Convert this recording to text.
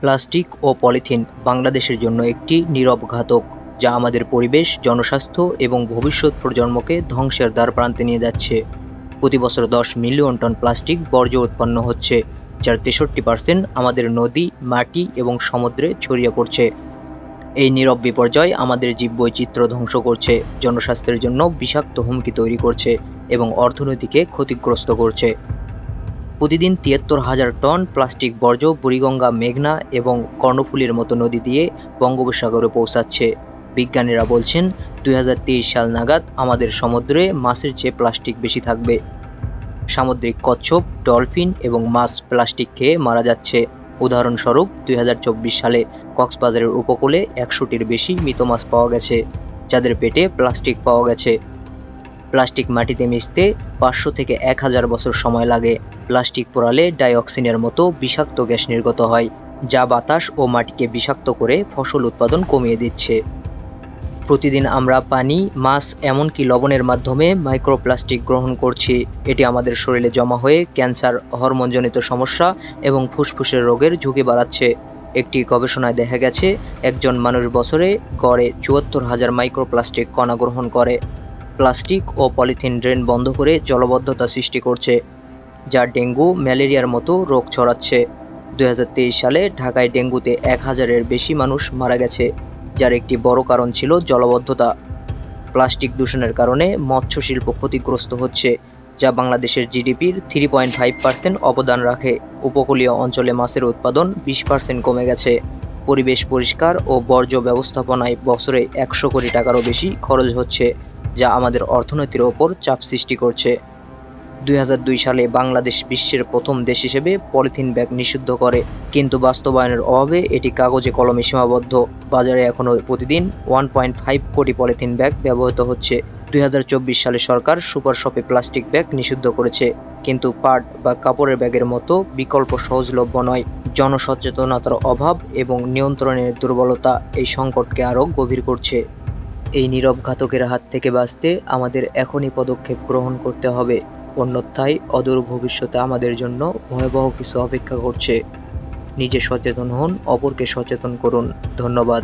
Plastic ও polythene বাংলাদেশের জন্য একটি নীরব ঘাতক, যা আমাদের পরিবেশ, জনস্বাস্থ্য এবং ভবিষ্যৎ প্রজন্মকে ধ্বংসের দ্বার প্রান্তে নিয়ে যাচ্ছে। প্রতি বছর দশ মিলিয়ন টন প্লাস্টিক বর্জ্য উৎপন্ন হচ্ছে, যার তেষট্টি পার্সেন্ট আমাদের নদী, মাটি এবং সমুদ্রে ছড়িয়ে পড়ছে। এই নীরব বিপর্যয় আমাদের জীববৈচিত্র্য ধ্বংস করছে, জনস্বাস্থ্যের জন্য বিষাক্ত হুমকি তৈরি করছে এবং অর্থনীতিকে ক্ষতিগ্রস্ত করছে। প্রতিদিন তিয়াত্তর হাজার টন প্লাস্টিক বর্জ্য, বুড়িগঙ্গা, মেঘনা এবং কর্ণফুলীর মতো নদী দিয়ে বঙ্গোপসাগরে পৌঁছাচ্ছে। বিজ্ঞানীরা বলছেন, দুই হাজার তেইশ সাল নাগাদ আমাদের সমুদ্রে মাছের চেয়ে প্লাস্টিক বেশি থাকবে। সামুদ্রিক কচ্ছপ, ডলফিন এবং মাছ প্লাস্টিক খেয়ে মারা যাচ্ছে। উদাহরণস্বরূপ, দুই হাজার চব্বিশ সালে কক্সবাজারের উপকূলে একশোটির বেশি মৃত মাছ পাওয়া গেছে, যাদের পেটে প্লাস্টিক পাওয়া গেছে। প্লাস্টিক মাটিতে মিশতে পাঁচশো থেকে এক হাজার বছর সময় লাগে। প্লাস্টিক পোড়ালে ডাইঅক্সিনের মতো বিষাক্ত গ্যাস নির্গত হয়, যা বাতাস ও মাটিকে বিষাক্ত করে ফসল উৎপাদন কমিয়ে দিচ্ছে। প্রতিদিন আমরা পানি, মাছ, এমনকি লবণের মাধ্যমে মাইক্রোপ্লাস্টিক গ্রহণ করছি। এটি আমাদের শরীরে জমা হয়ে ক্যান্সার, হরমোনজনিত সমস্যা এবং ফুসফুসের রোগের ঝুঁকি বাড়াচ্ছে। একটি গবেষণায় দেখা গেছে, একজন মানুষ বছরে গড়ে চুয়াত্তর হাজার মাইক্রোপ্লাস্টিক কণা গ্রহণ করে। প্লাস্টিক ও পলিথিন ড্রেন বন্ধ করে জলবদ্ধতা সৃষ্টি করছে। যা ডেঙ্গু, ম্যালেরিয়ার মতো রোগ ছড়াচ্ছে। দু হাজার তেইশ সালে ঢাকায় ডেঙ্গুতে এক হাজারের বেশি মানুষ মারা গেছে, যার একটি বড় কারণ ছিল জলবদ্ধতা। প্লাস্টিক দূষণের কারণে মৎস্য শিল্প ক্ষতিগ্রস্ত হচ্ছে, যা বাংলাদেশের জিডিপির থ্রি পয়েন্ট ফাইভ পার্সেন্ট অবদান রাখে। উপকূলীয় অঞ্চলে মাছের উৎপাদন বিশ পার্সেন্ট কমে গেছে। পরিবেশ পরিষ্কার ও বর্জ্য ব্যবস্থাপনায় বছরে একশো কোটি টাকারও বেশি খরচ হচ্ছে, যা আমাদের অর্থনীতির ওপর চাপ সৃষ্টি করছে। দুই হাজার দুই সালে বাংলাদেশ বিশ্বের প্রথম দেশ হিসেবে পলিথিন ব্যাগ নিষিদ্ধ করে। কিন্তু বাস্তবায়নের অভাবে এটি কাগজে কলমে সীমাবদ্ধ। বাজারে এখনও প্রতিদিন one point five crore polythene bag ব্যবহৃত হচ্ছে। দুই হাজার চব্বিশ সালে সরকার সুপার শপে প্লাস্টিক ব্যাগ নিষিদ্ধ করেছে। কিন্তু পাট বা কাপড়ের ব্যাগের মতো বিকল্প সহজলভ্য নয়। জনসচেতনতার অভাব এবং নিয়ন্ত্রণের দুর্বলতা এই সংকটকে আরও গভীর করছে। এই নীরব ঘাতকের হাত থেকে বাঁচতে আমাদের এখনই পদক্ষেপ গ্রহণ করতে হবে। অন্যথায় অদূর ভবিষ্যতে আমাদের জন্য ভয়াবহ কিছু অপেক্ষা করছে। নিজে সচেতন হন, অপরকে সচেতন করুন। ধন্যবাদ।